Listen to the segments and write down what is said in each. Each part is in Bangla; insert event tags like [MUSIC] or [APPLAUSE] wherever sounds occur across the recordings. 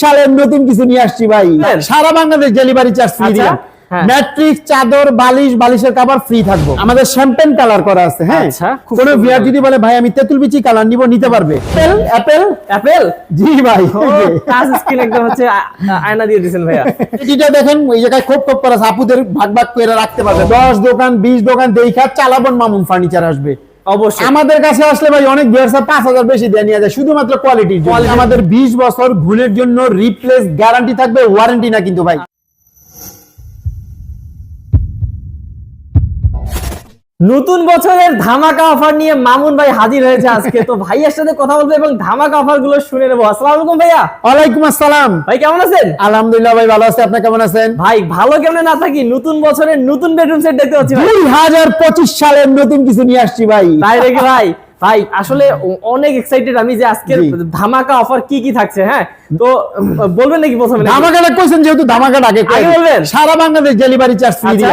সালের নতুন কিছু নিয়ে আসছি ভাই। সারা বাংলাদেশ ডেলিভারি চার্জ ফ্রি আচ্ছা, দিলাম। হ্যাঁ। চাদর বালিশ বালিশের কাভার ফ্রি থাকব। আমাদের শ্যাম্পেন কালার করা আছে হ্যাঁ। আচ্ছা, কোন। যদি বলে ভাই আমি তেঁতুল বিচি কালার নিব নিতে পারবে? অ্যাপেল অ্যাপেল অ্যাপেল জি ভাই। টাচ স্ক্রিন একদম হচ্ছে আয়না দিয়ে দিয়েছেন ভাইয়া। এটা দেখেন ওই জায়গায় করা আছে, আপুদের ভাগ ভাগ করে রাখতে পারবে। দশ দোকান বিশ দোকান দেখা চালাবন মামুন ফার্নিচার আসবে। অবশ্যই। আমাদের কাছে আসলে ভাই অনেক ব্যবসা পাঁচ হাজার বেশি দেয় নিয়ে যায় শুধুমাত্র কোয়ালিটির জন্য। আমাদের বিশ বছর ভুলের জন্য রিপ্লেস গ্যারান্টি থাকবে ওয়ারেন্টি না কিন্তু ভাই। নতুন বছরের ধামাকা অফার নিয়ে মামুন ভাই হাজির হয়েছে আজকে। তো ভাইয়ের সাথে কথা বলব এবং ধামাকা অফারগুলো শুনে নেব। আসসালামু আলাইকুম ভাইয়া। ওয়ালাইকুম আসসালাম। ভাই কেমন আছেন? আলহামদুলিল্লাহ ভাই ভালো আছে। আপনি কেমন আছেন? ভাই ভালো কেমনে না থাকি নতুন বছরের নতুন বেডরুম সেট দেখতে পাচ্ছি ভাই। দুই হাজার পঁচিশ সালের নতুন কিছু নিয়ে আসছি ভাই। তাই রেখে ভাই ভাই আসলে অনেক এক্সাইটেড আমি যে আজকের জি। ধামাকা অফার কি কি থাকছে হ্যাঁ? তো বলবেন নাকি প্রথমে? ধামাকাটা কইছেন যেহেতু ধামাকাটা আগে আগে বলবেন? সারা Bangladesh delivery charge free.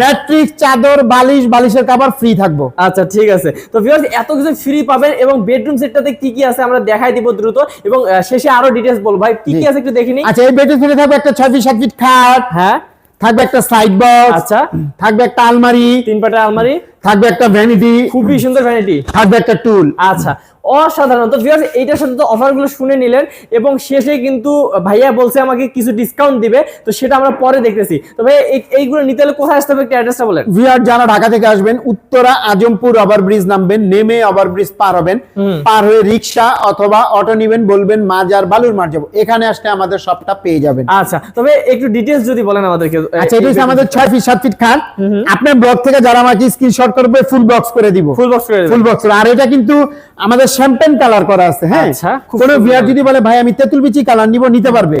Mattress চাদর বালিশ বালিশের কাভার ফ্রি থাকব। আচ্ছা ঠিক আছে। তো ভিউয়ার্স এত কিছু ফ্রি পাবেন এবং বেডরুম সেটটাতে কি কি আছে আমরা দেখাই দিব দ্রুত এবং শেষে আরও ডিটেইলস বলব। ভাই কি কি আছে একটু দেখে নিই। আচ্ছা এই বেডরুম সেটে থাকবে একটা 6 ফিট 7 ফিট খাট হ্যাঁ। থাকবে একটা সাইড বক্স আচ্ছা। থাকবে একটা আলমারি তিন পাটা আলমারি। থাকবে একটা ভ্যানিটি খুবই সুন্দর ভ্যানিটি থাকবে একটা টুল আচ্ছা অসাধারণ তো ভিউয়ার্স এইটার সাথে তো অফারগুলো শুনে নিলেন এবং শেষে কিন্তু ভাইয়া বলছে আমাকে কিছু ডিসকাউন্ট দিবে তো সেটা আমরা পরে দেখতেছি। তো ভাই এইগুলো নিতে হলে কোথায় আসতে হবে একটু অ্যাড্রেসটা বলেন। যারা ঢাকা থেকে আসবেন উত্তরা আজমপুর ওভার ব্রিজ নামবেন নেমে ওভার ব্রিজ পার হবেন। পার হয়ে রিক্সা অথবা অটো নিবেন বলবেন মাজার বালুর মার যাব। এখানে আসলে আমাদের সবটা পেয়ে যাবেন। আচ্ছা তবে একটু ডিটেলস যদি বলেন আমাদেরকে আচ্ছা এটা আমাদের ছয় ফিট সাত ফিট খাট। আপনার ব্লগ থেকে যারা আমাকে স্ক্রিনশট করবে ফুল বক্স করে দিব। ফুল বক্স করে ফুল বক্স আর এটা কিন্তু আমাদের শ্যাম্পেন কালার করা আছে হ্যাঁ? আচ্ছা, ভিআর যদি বলে ভাই আমি তেঁতুল বিচি কালার নিব নিতে পারবে।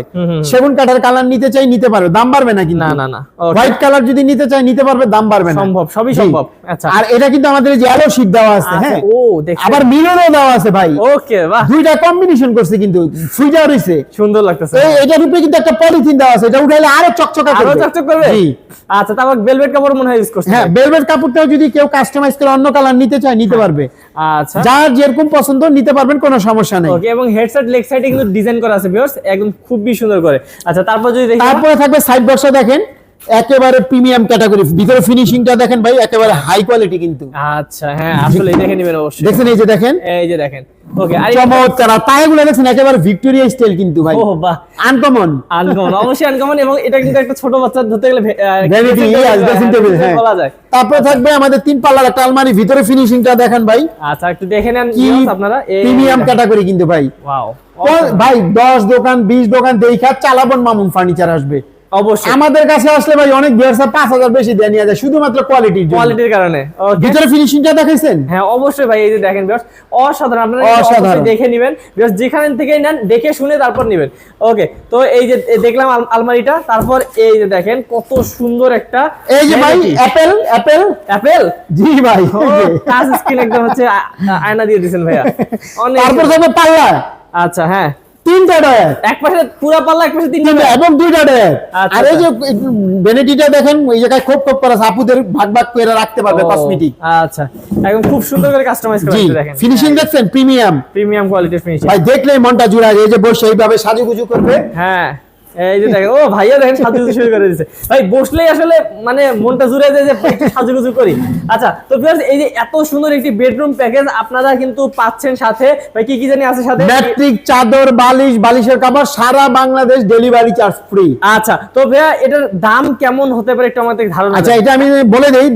সেগুন কাঠের কালার নিতে চাই নিতে পারবে। দাম বাড়বে না কিন্তু। না, না, না। হোয়াইট কালার যদি নিতে চাই নিতে পারবে দাম বাড়বে না। সম্ভব, সবই সম্ভব। আচ্ছা। আর এটা কিন্তু আমাদের যে আলো শীট দেওয়া আছে আচ্ছা, হ্যাঁ? ও? আবার দেওয়া আছে ভাই। ওকে বাহ। দুইটা কম্বিনেশন করছে কিন্তু রইছে সুন্দর লাগতেছে। এই এটার উপরে কিন্তু একটা পলিথিন দেওয়া আছে এটা উঠাইলে আরও চকচকা আরও করবে। চকচক করবে? আচ্ছা তারপর ভেলভেট কাপড় মনে হয় ইউজ করছে। হ্যাঁ বেলভেট কাপড়টাও যদি কেউ কাস্টমাইজ করে অন্য কালার নিতে চায় নিতে পারবে। আচ্ছা। যার যেরকম পছন্দ নিতে পারবেন কোনো সমস্যা নেই। ওকে এবং হেডসেট লেগ সাইডে কিন্তু ডিজাইন করা আছে ভিউয়ার্স একদম খুবই সুন্দর করে। আচ্ছা তারপর যদি তারপরে থাকবে সাইড বক্সটা দেখেন। একেবারে প্রিমিয়াম ক্যাটাগরি ভিতরে ফিনিশিংটা দেখেন ভাই একেবারে হাই কোয়ালিটি কিন্তু। আচ্ছা হ্যাঁ আসলে দেখে নেবেন অবশ্যই। দেখছেন এই যে দেখেন। এই যে দেখেন। ওকে আর চমৎকার। পায়েগুলো দেখছেন একেবারে ভিক্টোরিয়া স্টাইল কিন্তু ভাই। ও বাহ। আনকমন আনকমন অবশ্যই আনকমন এবং এটা কিন্তু একটা ছোট বাচ্চা ধরতে গেলে ভ্যানিটি ড্রেসিং হ্যাঁ, টেবিল হ্যাঁ বলা যায়। তারপরে থাকবে আমাদের তিন পাল্লার একটা আলমারি ভিতরে ফিনিশিংটা দেখেন ভাই। আচ্ছা একটু দেখে নেন আপনারা। এই প্রিমিয়াম ক্যাটাগরি কিন্তু ভাই। ওয়াও ভাই দশ দোকান বিশ দোকান দেখা চালাবন মামুন ফার্নিচার আসবে। অবশ্যই। আমাদের কাছে আসলে ভাই অনেক পাঁচ হাজার বেশি দেওয়া নিয়ে যায় শুধুমাত্র কোয়ালিটির জন্য। কোয়ালিটির কারণে। ভিতরে ফিনিশিংটা দেখাইছেন হ্যাঁ অবশ্যই ভাই এই যে দেখেন ভিউয়ার্স অসাধারণ। আপনারা অবশ্যই দেখে নেবেন। ভিউয়ার্স যেখান থেকে নেন দেখে শুনে তারপর নেবেন। ওকে তো এই যে দেখলাম আলমারিটা তারপর এই যে দেখেন কত সুন্দর একটা এই যে ভাই অ্যাপেল অ্যাপেল অ্যাপেল জি ভাই। টাচ স্ক্রিন একদম হচ্ছে আয়না দিয়ে দিয়েছেন ভাইয়া। [LAUGHS] অনেক তারপর থাকবে পাল্লা। আচ্ছা হ্যাঁ। তিনটা ডয়ার এক পাশে পুরা পাল্লা এক পাশে তিনটা তিনটা এবং দুইটা ডয়ার আচ্ছা, আর এই যে বেনেটিটা দেখেন ওই জায়গায় খোপ খোপ করা আপুদের ভাগ ভাগ করে রাখতে পারবে কসমেটিক আচ্ছা। একদম খুব সুন্দর করে কাস্টমাইজ করা দেখেন। ফিনিশিং দেখছেন? প্রিমিয়াম প্রিমিয়াম কোয়ালিটির ফিনিশিং ভাই দেখলেই মনটা জুড়ে এই যে বসে এইভাবে সাজুগুজু করবে। হ্যাঁ। এই যে দেখেন ও ভাইয়া দেখেন সাজুগুজু শুরু করে দিয়েছে ভাই বসলেই আসলে মানে মনটা জুড়ে যায় যে একটু সাজুগুজু করি। আচ্ছা তো ভিউয়ার্স এই যে এত সুন্দর একটি বেডরুম প্যাকেজ আপনারা কিন্তু পাচ্ছেন সাথে। ভাই কি কি জানি আছে সাথে? ম্যাট্রিক চাদর বালিশ বালিশের কাপড় সারা বাংলাদেশ ডেলিভারি চার্জ ফ্রি আচ্ছা তো ভাইয়া এটার দাম কেমন হতে পারে একটু আমাদের ধারণা আচ্ছা এটা আমি বলে দেই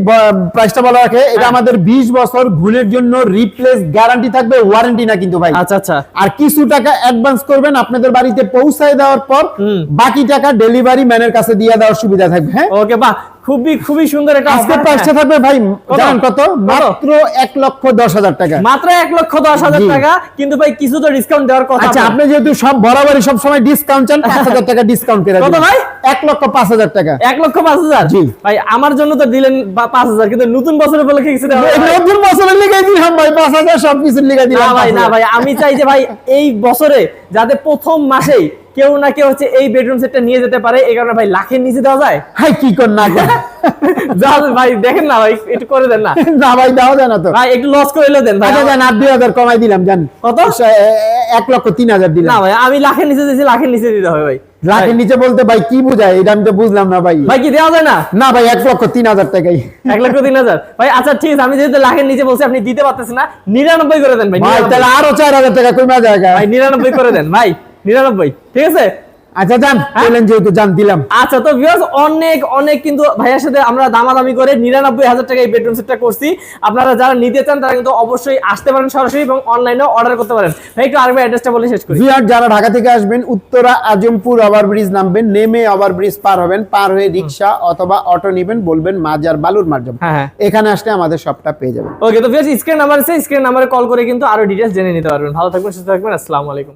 প্রাইসটা বলা রাখে। এটা হ্যাঁ। আমাদের 20 বছর ঘুণের জন্য রিপ্লেস গ্যারান্টি থাকবে ওয়ারেন্টি না কিন্তু ভাই। আচ্ছা আচ্ছা। আর কিছু টাকা অ্যাডভান্স করবেন আপনাদের বাড়িতে পৌঁছায় দেওয়ার পর। বাকি টাকা ডেলিভারি ম্যানের কাছে দিয়ে দেওয়ার সুবিধা থাকবে হ্যাঁ? ওকে বাহ খুবই খুবই সুন্দর এটা আজকে পাঁচশো হ্যাঁ। থাকবে ভাই জানেন কত? মাত্র এক লক্ষ 10 হাজার টাকা। মাত্র এক লক্ষ 10 হাজার টাকা কিন্তু ভাই কিছু তো ডিসকাউন্ট দেওয়ার কথা আচ্ছা আপনি যেহেতু সব বরাবরই সব সময় ডিসকাউন্ট চান 5000 টাকা ডিসকাউন্ট করে কত ভাই? এক লক্ষ 5000 টাকা। এক লক্ষ 5000 জি। ভাই আমার জন্য তো দিলেন 5000 কিন্তু নতুন বছরে বলে কিছু নতুন বছরে 5 সবকিছু লিখে দিলাম ভাই না ভাই আমি চাই যে ভাই এই বছরে যাতে প্রথম মাসেই কেউ না কেউ হচ্ছে এই বেডরুম সেটটা নিয়ে যেতে পারে এই কারণে ভাই লাখের নিচে দেওয়া যায়। ভাই কি কর না [LAUGHS] যা ভাই দেখেন না ভাই একটু করে দেন না। না ভাই দাও দেন না তো। ভাই একটু লস করে দেন ভাই। আচ্ছা দেন আর কমাই দিলাম জান কত? এক লক্ষ তিন হাজার না ভাই আমি লাখের নিচে দিয়েছি লাখের নিচে দিতে হবে ভাই। লাখের নিচে বলতে ভাই কি বোঝায় এটা আমি তো বুঝলাম না ভাই। ভাই কি দেওয়া যায় না? না ভাই এক লক্ষ তিন হাজার টাকাই। এক লক্ষ তিন হাজার। ভাই আচ্ছা ঠিক আছে আমি যেহেতু লাখের নিচে বলছি আপনি দিতে পারতেছেন না নিরানব্বই করে দেন ভাই ভাই তাহলে আরও চার হাজার টাকা কমে যায় ভাই নিরানব্বই করে দেন ভাই নিরানব্বই ঠিক আছে? আচ্ছা জান বললেন যেহেতু জান দিলাম। আচ্ছা তো ভিউয়ার্স অনেক অনেক কিন্তু ভাইয়ার সাথে আমরা দামাদামি করে নিরানব্বই হাজার টাকা এই বেডরুম সেটটা করছি। আপনারা যারা নিতে চান তারা কিন্তু অবশ্যই আসতে পারেন সরাসরি এবং অনলাইনেও অর্ডার করতে পারেন। ভাই একটু আরেকবার অ্যাড্রেসটা বলে শেষ করি। ভিআর যারা ঢাকা থেকে আসবেন উত্তরা আজমপুর ওভার ব্রিজ নামবেন নেমে ওভার ব্রিজ পার হবেন পার হয়ে রিক্সা অথবা অটো নেবেন বলবেন মাজার বালুর মার যাব। হ্যাঁ হ্যাঁ। এখানে আসলে আমাদের সবটা পেয়ে যাবেন। ওকে তো ভিউয়ার্স স্ক্রিন নাম্বার আছে স্ক্রিন নাম্বারে কল করে কিন্তু আরও ডিটেলস জেনে নিতে পারবেন। ভালো থাকবেন সুস্থ থাকবেন আসসালামু আলাইকুম।